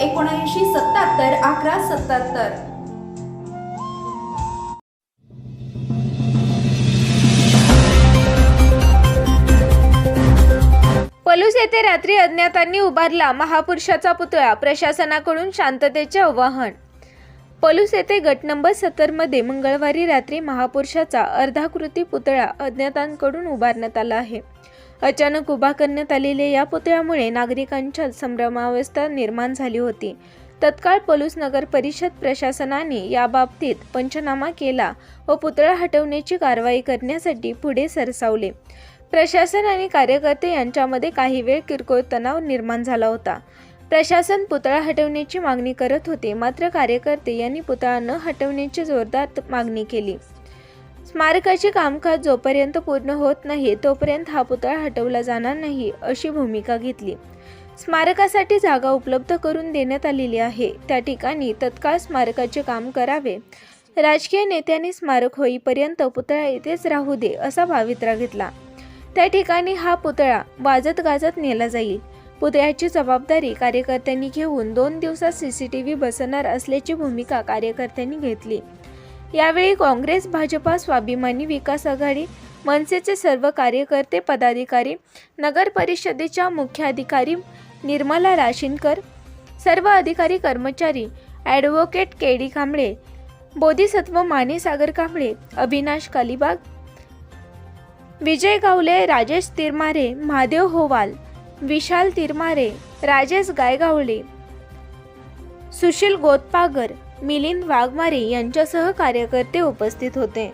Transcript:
एकोणऐंशी सत्याहत्तर अकरा सत्याहत्तर. पलूस येथे रात्री अज्ञातांनी उभारला महापुरुषाचा पुतळा प्रशासनाकडून शांततेचे आवाहन. पलूस येथे गट नंबर सत्तरमध्ये मंगळवारी रात्री महापुरुषाचा अर्धाकृती पुतळा अज्ञातांकडून उभारण्यात आला आहे. अचानक उभा करण्यात आलेल्या या पुतळ्यामुळे नागरिकांच्या संभ्रमावस्था निर्माण झाली होती. तत्काळ पलूस नगर परिषद प्रशासनाने याबाबतीत पंचनामा केला व पुतळा हटवण्याची कारवाई करण्यासाठी पुढे सरसावले. प्रशासन आणि कार्यकर्ते यांच्यामध्ये काही वेळ किरकोळ तणाव निर्माण झाला होता. प्रशासन पुतळा हटवण्याची मागणी करत होते मात्र कार्यकर्ते यांनी पुतळा न हटवण्याची जोरदार मागणी केली. स्मारकाचे कामकाज जोपर्यंत पूर्ण होत नाही तोपर्यंत हा पुतळा हटवला जाणार नाही अशी भूमिका घेतली. स्मारकासाठी जागा उपलब्ध करून देण्यात आलेली आहे. त्या ठिकाणी तत्काळ स्मारकाचे काम करावे. राजकीय नेत्यांनी स्मारक होईपर्यंत पुतळा येथेच राहू दे असा भावित्रा घेतला. त्या ठिकाणी हा पुतळा वाजत गाजत नेला जाईल. पुतळ्याची जबाबदारी कार्यकर्त्यांनी घेऊन दोन दिवसात सी सी टी व्ही बसवणार असल्याची भूमिका कार्यकर्त्यांनी घेतली. यावेळी काँग्रेस भाजपा स्वाभिमानी विकास आघाडी मनसेचे सर्व कार्यकर्ते पदाधिकारी नगर परिषदेच्या मुख्याधिकारी निर्मला राशीनकर सर्व अधिकारी कर्मचारी advocate K D Kamble Bodhisattva Mane Sagar Kamble Avinash Kalibag Vijay Gawale Rajesh Tirmare Mahadev Hoval Vishal Tirmare Rajesh Gaygawale Sushil Gotpagar Milind Waghmare यांच्यासह कार्यकर्ते उपस्थित होते.